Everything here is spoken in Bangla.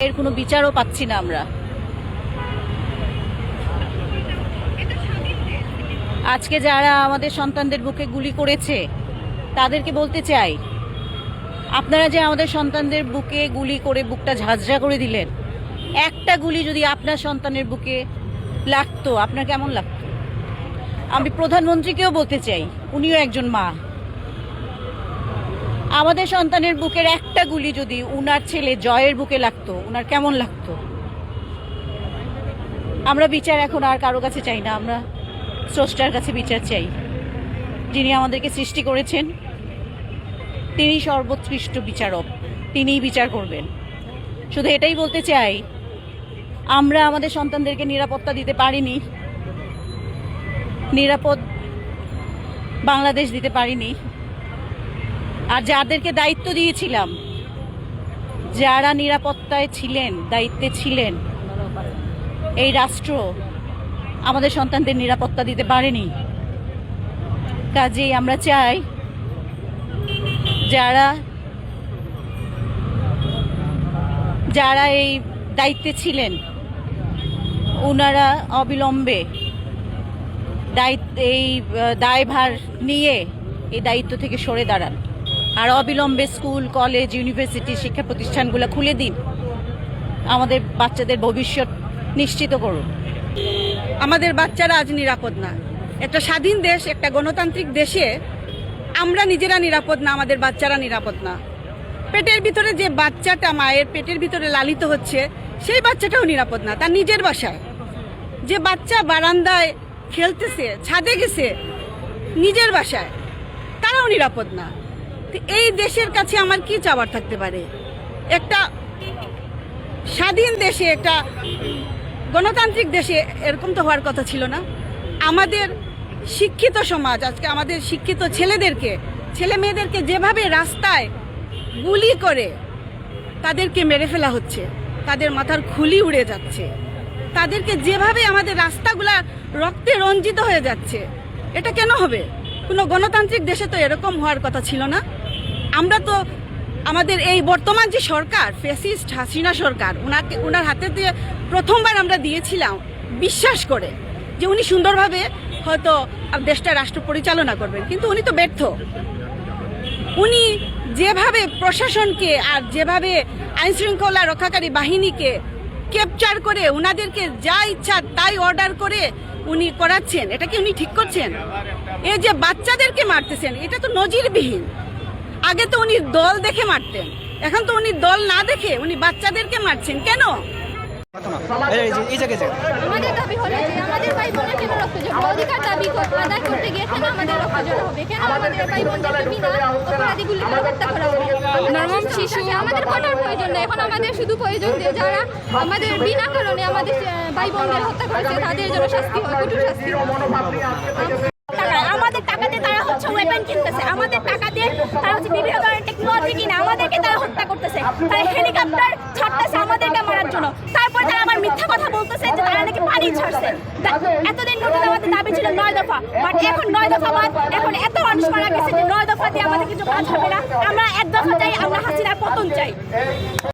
এর কোনো বিচারও পাচ্ছি না আমরা। আজকে যারা আমাদের সন্তানদের বুকে গুলি করেছে, তাদেরকে বলতে চাই, আপনারা যে আমাদের সন্তানদের বুকে গুলি করে বুকটা ঝাঁঝরা করে দিলেন, একটা গুলি যদি আপনার সন্তানের বুকে লাগতো, আপনার কেমন লাগতো? আমি প্রধানমন্ত্রীকেও বলতে চাই, উনিও একজন মা। আমাদের সন্তানের বুকের একটা গুলি যদি উনার ছেলে জয়ের বুকে লাগতো, উনার কেমন লাগতো? আমরা বিচার এখন আর কারও কাছে চাই না, আমরা স্রষ্টার কাছে বিচার চাই। যিনি আমাদেরকে সৃষ্টি করেছেন তিনি সর্বোৎকৃষ্ট বিচারক, তিনিই বিচার করবেন। শুধু এটাই বলতে চাই, আমরা আমাদের সন্তানদেরকে নিরাপত্তা দিতে পারিনি, নিরাপদ বাংলাদেশ দিতে পারিনি। আর যাদেরকে দায়িত্ব দিয়েছিলাম, যারা নিরাপত্তায় ছিলেন, দায়িত্বে ছিলেন, এই রাষ্ট্র আমাদের সন্তানদের নিরাপত্তা দিতে পারেনি। কাজেই আমরা চাই যারা যারা এই দায়িত্বে ছিলেন ওনারা অবিলম্বে দায়িত্ব, এই দায়ভার নিয়ে এই দায়িত্ব থেকে সরে দাঁড়ান। আর অবিলম্বে স্কুল, কলেজ, ইউনিভার্সিটি, শিক্ষা প্রতিষ্ঠানগুলো খুলে দিন। আমাদের বাচ্চাদের ভবিষ্যৎ নিশ্চিত করুন। আমাদের বাচ্চারা আজ নিরাপদ না। একটা স্বাধীন দেশ, একটা গণতান্ত্রিক দেশে আমরা নিজেরা নিরাপদ না, আমাদের বাচ্চারা নিরাপদ না। পেটের ভিতরে যে বাচ্চাটা মায়ের পেটের ভিতরে লালিত হচ্ছে, সেই বাচ্চাটাও নিরাপদ না, তার নিজের বাসায়। যে বাচ্চা বারান্দায় খেলতেছে, ছাদে গেছে, নিজের বাসায়, তারাও নিরাপদ না। এই দেশের কাছে আমার কি চাওয়ার থাকতে পারে? একটা স্বাধীন দেশে, একটা গণতান্ত্রিক দেশে এরকম তো হওয়ার কথা ছিল না। আমাদের শিক্ষিত সমাজ, আজকে আমাদের শিক্ষিত ছেলেদেরকে, ছেলে মেয়েদেরকে যেভাবে রাস্তায় গুলি করে, তাদেরকে মেরে ফেলা হচ্ছে, তাদের মাথার খুলি উড়ে যাচ্ছে, তাদেরকে যেভাবে আমাদের রাস্তাগুলা রক্তে রঞ্জিত হয়ে যাচ্ছে, এটা কেন হবে? কোনো গণতান্ত্রিক দেশে তো এরকম হওয়ার কথা ছিল না। আমরা তো আমাদের এই বর্তমান যে সরকার ফেসিস্ট হাসিনা সরকার, ওনাকে, ওনার হাতে দিয়ে প্রথমবার আমরা দিয়েছিলাম বিশ্বাস করে যে উনি সুন্দরভাবে হয়তো দেশটা রাষ্ট্র পরিচালনা করবেন। কিন্তু উনি তো ব্যর্থ। উনি যেভাবে প্রশাসনকে আর যেভাবে আইন শৃঙ্খলা রক্ষাকারী বাহিনীকে ক্যাপচার করে ওনাদেরকে যা ইচ্ছা তাই অর্ডার করে উনি করাচ্ছেন, এটা কি উনি ঠিক করছেন? এই যে বাচ্চাদেরকে মারতেছেন, এটা তো নজিরবিহীন। আগে তো উনি দল দেখে মারতেন, এখন তো উনি দল না দেখে উনি বাচ্চাদেরকে মারছেন। কেন? এই জায়গায় জায়গায়। আমাদের দাবি হলো যে আমাদের ভাই বোনের কেন রক্ত জড়ো অধিকার দাবি আদায় করতে গিয়ে কেন আমাদের রক্ত জড়ো হবে? কেন আমাদের ভাই বোনদেরকে বিনা অপরাধীগুলি হত্যা করা হবে। নর্মাম শিশু আমাদের কটার প্রয়োজন নেই। এখন আমাদের শুধু প্রয়োজন যে যারা আমাদের বিনা কারণে আমাদের ভাই বোনদের হত্যা করেছে তাদের জন্য শাস্তি হয় কঠোর শাস্তি টাকা আমাদের টাকাতে তারা হচ্ছে ওয়েপেন কিনতেছে। আমাদের টাকাতে তারা হচ্ছে বিভিন্ন ধরনের টেকনোলজি কিনে আমাদেরকে তারা হত্যা করতেছে। তারা হেলিকপ্টার এতদিন নতুন আমাদের দাবি ছিল নয় দফা। বাট এখন নয় দফা বাদ এখন এত মানুষ মারা গেছে যে নয় দফা দিয়ে আমাদের কিছু কাজ হবে না। আমরা এক দফা চাই আমরা হাসিনার পতন চাই।